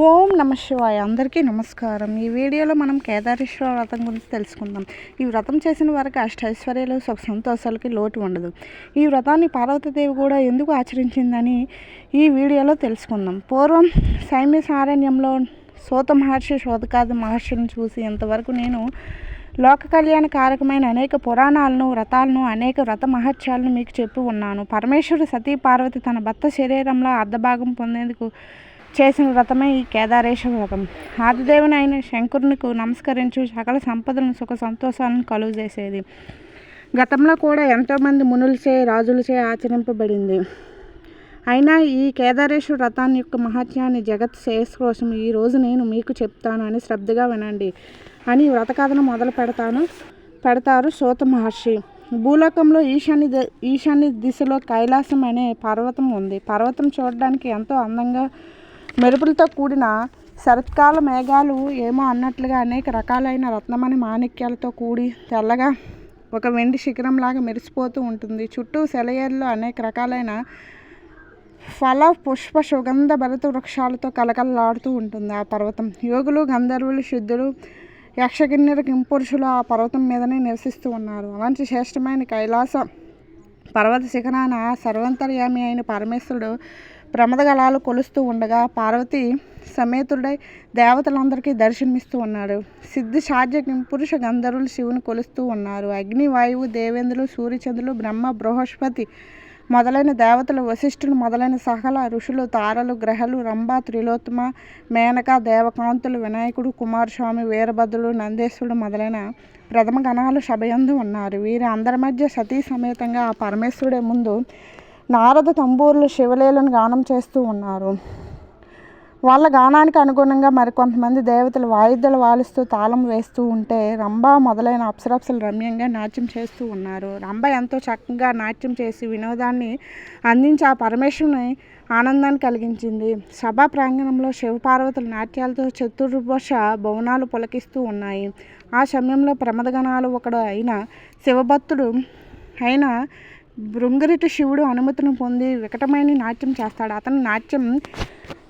ఓం నమ శివాయ. అందరికీ నమస్కారం. ఈ వీడియోలో మనం కేదారేశ్వర వ్రతం గురించి తెలుసుకుందాం. ఈ వ్రతం చేసిన వారికి అష్టైశ్వర్యాలు సుఖ సంతోషాలకి లోటు ఉండదు. ఈ వ్రతాన్ని పార్వతీదేవి కూడా ఎందుకు ఆచరించిందని ఈ వీడియోలో తెలుసుకుందాం. పూర్వం సైమ్య సారణ్యంలో సోత మహర్షి శోధకాది మహర్షిని చూసి ఇంతవరకు నేను లోక కళ్యాణ కారకమైన అనేక పురాణాలను వ్రతాలను అనేక వ్రత మహత్యాలను మీకు చెప్పి ఉన్నాను. పరమేశ్వరుడు సతీ పార్వతి తన భర్త శరీరంలో అర్ధభాగం పొందేందుకు చేసిన వ్రతమే ఈ కేదారేశ్వర వ్రతం. ఆదిదేవుని అయిన శంకరునికు నమస్కరించు సకల సంపదలను సుఖ సంతోషాలను కలుగు చేసేది. గతంలో కూడా ఎంతోమంది మునులచే రాజులచే ఆచరింపబడింది. అయినా ఈ కేదారేశ్వర వ్రతాన్ని యొక్క మహత్యాన్ని జగత్ శ్రేయస్ కోసం ఈరోజు నేను మీకు చెప్తాను అని శ్రద్ధగా వినండి. అని వ్రత కథను మొదలు పెడతాను. పెడతారు సోత మహర్షి. భూలోకంలో ఈశాన్య ద ఈశాన్య దిశలో కైలాసం అనే పర్వతం ఉంది. పర్వతం చూడడానికి ఎంతో అందంగా మెరుపులతో కూడిన శరత్కాల మేఘాలు ఏమో అన్నట్లుగా అనేక రకాలైన రత్నమణి మాణిక్యాలతో కూడి తెల్లగా ఒక వెండి శిఖరంలాగా మెరిసిపోతూ ఉంటుంది. చుట్టూ సెలయేరులో అనేక రకాలైన ఫల పుష్ప సుగంధ భరత వృక్షాలతో కలకలలాడుతూ ఉంటుంది ఆ పర్వతం. యోగులు గంధర్వులు శుద్ధులు యక్షగిన్నెర కింపురుషులు ఆ పర్వతం మీదనే నివసిస్తూ ఉన్నారు. అలాంటి శ్రేష్టమైన కైలాస పర్వత శిఖరాన సర్వంతర్యామి అయిన పరమేశ్వరుడు ప్రమదగళాలు కొలుస్తూ ఉండగా పార్వతి సమేతుడై దేవతలందరికీ దర్శనమిస్తూ ఉన్నాడు. సిద్ధి సాధ్య పురుష గంధర్వులు శివుని కొలుస్తూ ఉన్నారు. అగ్ని వాయువు దేవేంద్రులు సూర్యచంద్రులు బ్రహ్మ బృహస్పతి మొదలైన దేవతలు వశిష్ఠులు మొదలైన సకల ఋషులు తారలు గ్రహలు రంభ త్రిలోత్తమ మేనక దేవకాంతులు వినాయకుడు కుమారస్వామి వీరభద్రుడు నందేశ్వరుడు మొదలైన ప్రథమ గణాలు సభయందు ఉన్నారు. వీరి అందరి మధ్య సతీ సమేతంగా ఆ పరమేశ్వరుడే ముందు నారద తంబూరులు శివలీలను గానం చేస్తూ ఉన్నారు. వాళ్ళ గానానికి అనుగుణంగా మరికొంతమంది దేవతలు వాయిద్యాలు వాలిస్తూ తాళం వేస్తూ ఉంటే రంభ మొదలైన అప్సరప్సలు రమ్యంగా నాట్యం చేస్తూ ఉన్నారు. రంభ ఎంతో చక్కగా నాట్యం చేసి వినోదాన్ని అందించి ఆ పరమేశ్వరుని ఆనందాన్ని కలిగించింది. సభా ప్రాంగణంలో శివపార్వతుల నాట్యాలతో చతుర్భుష భవనాలు పులకిస్తూ ఉన్నాయి. ఆ సమయంలో ప్రమదగణాలు ఒకడు అయిన శివభక్తుడు అయిన భృంగరిటి శివుడు అనుమతిని పొంది వికటమైన నాట్యం చేస్తాడు. అతని నాట్యం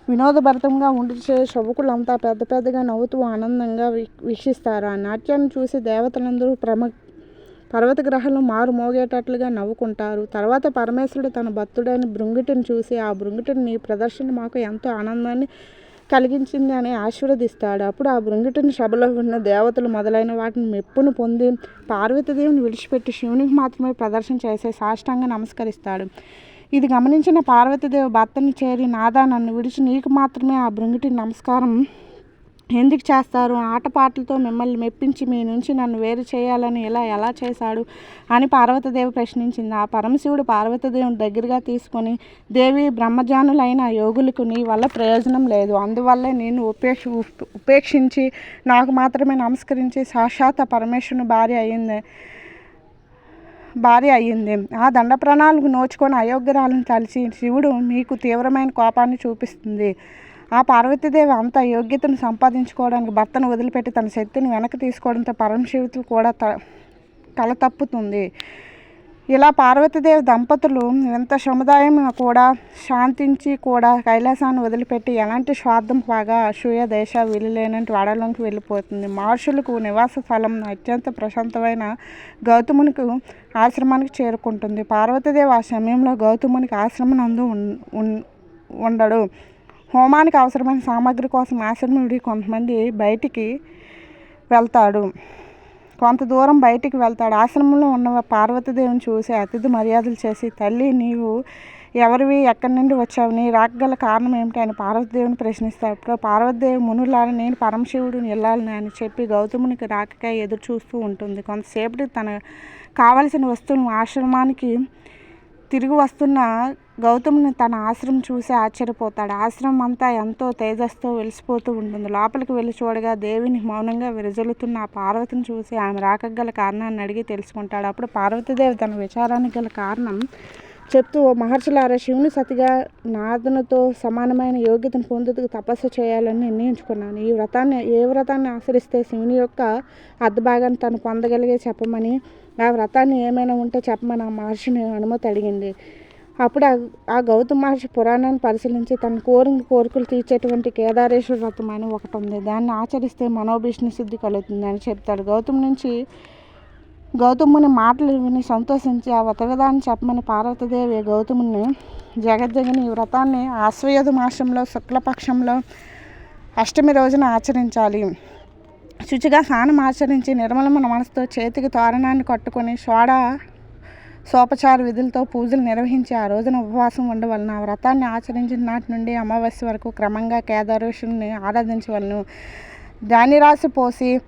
వినోదభరితంగా ఉండిచే శవుకులంతా పెద్ద పెద్దగా నవ్వుతూ ఆనందంగా వీక్షిస్తారు. ఆ నాట్యాన్ని చూసి దేవతలందరూ ప్రమ పర్వత గ్రహాలు మారు మోగేటట్లుగా నవ్వుకుంటారు. తర్వాత పరమేశ్వరుడు తన భక్తుడైన బృంగిటిని చూసి ఆ బృంగిటిని ప్రదర్శన మాకు ఎంతో ఆనందాన్ని కలిగించింది అని ఆశీర్వదిస్తాడు. అప్పుడు ఆ బృంగిటిని సభలో ఉన్న దేవతలు మొదలైన వాటిని మెప్పును పొంది పార్వతీదేవిని విడిచిపెట్టి శివునికి మాత్రమే ప్రదర్శన చేసే సాష్టంగా నమస్కరిస్తాడు. ఇది గమనించిన పార్వతీదేవి భర్తని చేరి నాదా నన్ను విడిచి నీకు మాత్రమే ఆ భృంగిటి నమస్కారం ఎందుకు చేస్తారు? ఆటపాటలతో మిమ్మల్ని మెప్పించి మీ నుంచి నన్ను వేరు చేయాలని ఇలా ఎలా చేశాడు? అని పార్వతీదేవి ప్రశ్నించింది. ఆ పరమశివుడు పార్వతీదేవిని దగ్గరగా తీసుకొని దేవి బ్రహ్మజానులైన యోగులకు నీ వల్ల ప్రయోజనం లేదు. అందువల్లే నేను ఉపేక్ష ఉపేక్షించి నాకు మాత్రమే నమస్కరించి సాక్షాత్ పరమేశ్వరుని భార్య అయింది. భార్య అయ్యింది. ఆ దండ ప్రణాళిక నోచుకొని అయోగ్యరాలను కలిసి శివుడు మీకు తీవ్రమైన కోపాన్ని చూపిస్తుంది. ఆ పార్వతీదేవి అంత యోగ్యతను సంపాదించుకోవడానికి భర్తను వదిలిపెట్టి తన శక్తిని వెనక్కి తీసుకోవడంతో పరమశివుతులు కూడా త తల తప్పుతుంది ఇలా పార్వతీదేవి దంపతులు ఎంత సముదాయం కూడా శాంతించి కూడా కైలాసాన్ని వదిలిపెట్టి ఎలాంటి స్వార్థం బాగా అసూయ దేశ వీలులేనంటి వాడలోకి వెళ్ళిపోతుంది. మహర్షులకు నివాస స్థలం అత్యంత ప్రశాంతమైన గౌతమునికి ఆశ్రమానికి చేరుకుంటుంది. పార్వతీదేవి ఆ సమయంలో గౌతమునికి ఆశ్రమం నందు ఉండడు. హోమానికి అవసరమైన సామాగ్రి కోసం ఆశ్రమం కొంతమంది బయటికి వెళ్తాడు. కొంత దూరం బయటికి వెళ్తాడు. ఆశ్రమంలో ఉన్న పార్వతీదేవిని చూసి అతిథి మర్యాదలు చేసి తల్లి నీవు ఎవరివి? ఎక్కడి నుండి వచ్చావు? నీ రాకగల కారణం ఏమిటి? అని పార్వతీదేవిని ప్రశ్నిస్తాడు. ఇప్పుడు పార్వతీదేవి మునులారా నేను పరమశివుడిని వెళ్ళాలని అని చెప్పి గౌతమునికి రాకకాయ ఎదురు చూస్తూ ఉంటుంది. కొంతసేపటి తన కావలసిన వస్తువులను ఆశ్రమానికి తిరిగి వస్తున్న గౌతమ్ని తన ఆశ్రమం చూసి ఆశ్చర్యపోతాడు. ఆశ్రమం అంతా ఎంతో తేజస్తో వెలిసిపోతూ ఉంటుంది. లోపలికి వెళ్ళి చూడగా దేవిని మౌనంగా విరజలుతున్న ఆ పార్వతిని చూసి ఆమె రాకగల కారణాన్ని అడిగి తెలుసుకుంటాడు. అప్పుడు పార్వతీదేవి తన విచారానికి గల కారణం చెప్తూ ఓ మహర్షులారా శివుని సతిగా నాదనతో సమానమైన యోగ్యతను పొందుతూ తపస్సు చేయాలని నిర్ణయించుకున్నాను. ఈ వ్రతాన్ని ఏ వ్రతాన్ని ఆచరిస్తే శివుని యొక్క అర్ధభాగాన్ని తను పొందగలిగే చెప్పమని ఆ వ్రతాన్ని ఏమైనా ఉంటే చెప్పమని ఆ మహర్షిని అనుమతి అడిగింది. అప్పుడు ఆ గౌతమ మహర్షి పురాణాన్ని పరిశీలించి తన కోరిన కోరికలు తీర్చేటువంటి కేదారేశ్వర వ్రతం అని ఒకటి ఉంది. దాన్ని ఆచరిస్తే మనోభీష్ణి సిద్ధి కలుగుతుంది అని చెప్తాడు. గౌతమ్ నుంచి గౌతముని మాటలు విని సంతోషించి ఆ వ్రత విధానం చెప్పమని పార్వతీదేవి గౌతముని జగజ్జగని ఈ వ్రతాన్ని ఆశ్వయుధ మాసంలో శుక్లపక్షంలో అష్టమి రోజున ఆచరించాలి. శుచిగా స్నానం ఆచరించి నిర్మలమైన మనసుతో చేతికి తోరణాన్ని కట్టుకొని సోడా సోపచార విధులతో పూజలు నిర్వహించి ఆ రోజున ఉపవాసం ఉండవలను. ఆ వ్రతాన్ని ఆచరించిన నాటి నుండి అమావాస్య వరకు క్రమంగా కేదారేశ్వరుని ఆరాధించవలను. ధాన్యరాశి పోసి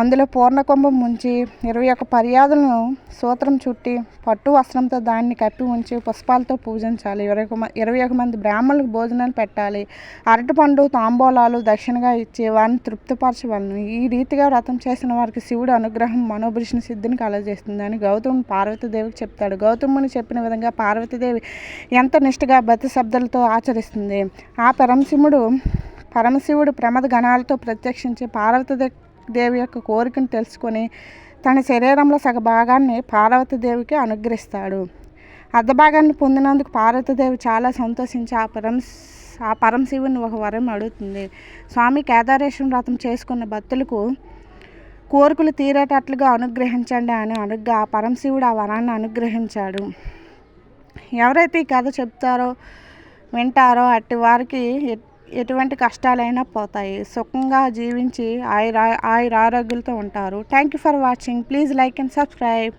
అందులో పూర్ణకుంభం ముంచి ఇరవై ఒక్క పర్యాదులను సూత్రం చుట్టి పట్టు వస్త్రంతో దాన్ని కప్పి ఉంచి పుష్పాలతో పూజించాలి. ఇరవై ఒక ఇరవై ఒక మంది బ్రాహ్మణులకు భోజనాలు పెట్టాలి. అరటిపండు తాంబూలాలు దక్షిణగా ఇచ్చి వారిని తృప్తిపరచవలను. ఈ రీతిగా వ్రతం చేసిన వారికి శివుడు అనుగ్రహం మనోభృష్ణ సిద్ధిని కలగజేస్తుంది అని గౌతమ్ పార్వతీదేవికి చెప్తాడు. గౌతముని చెప్పిన విధంగా పార్వతీదేవి ఎంత నిష్ఠగా బతి శబ్దాలతో ఆచరిస్తుంది. ఆ పరమశివుడు పరమశివుడు ప్రమద గణాలతో ప్రత్యక్షించి పార్వతీదేవి దేవి యొక్క కోరికను తెలుసుకొని తన శరీరంలో సగ భాగాన్ని పార్వతీదేవికి అనుగ్రహిస్తాడు. అర్ధభాగాన్ని పొందినందుకు పార్వతీదేవి చాలా సంతోషించి ఆ పరం ఆ పరమశివుని ఒక వరం అడుగుతుంది. స్వామి కేదారేశ్వరం వ్రతం చేసుకున్న భక్తులకు కోరికలు తీరేటట్లుగా అనుగ్రహించండి అని అనుగ్గా ఆ పరమశివుడు ఆ వరాన్ని అనుగ్రహించాడు. ఎవరైతే ఈ కథ చెప్తారో వింటారో అట్టి వారికి ఎటువంటి కష్టాలైనా పోతాయి. సుఖంగా జీవించి ఆయుర ఆయుర ఆరోగ్యాలతో ఉంటారు. Thank you for watching please like and subscribe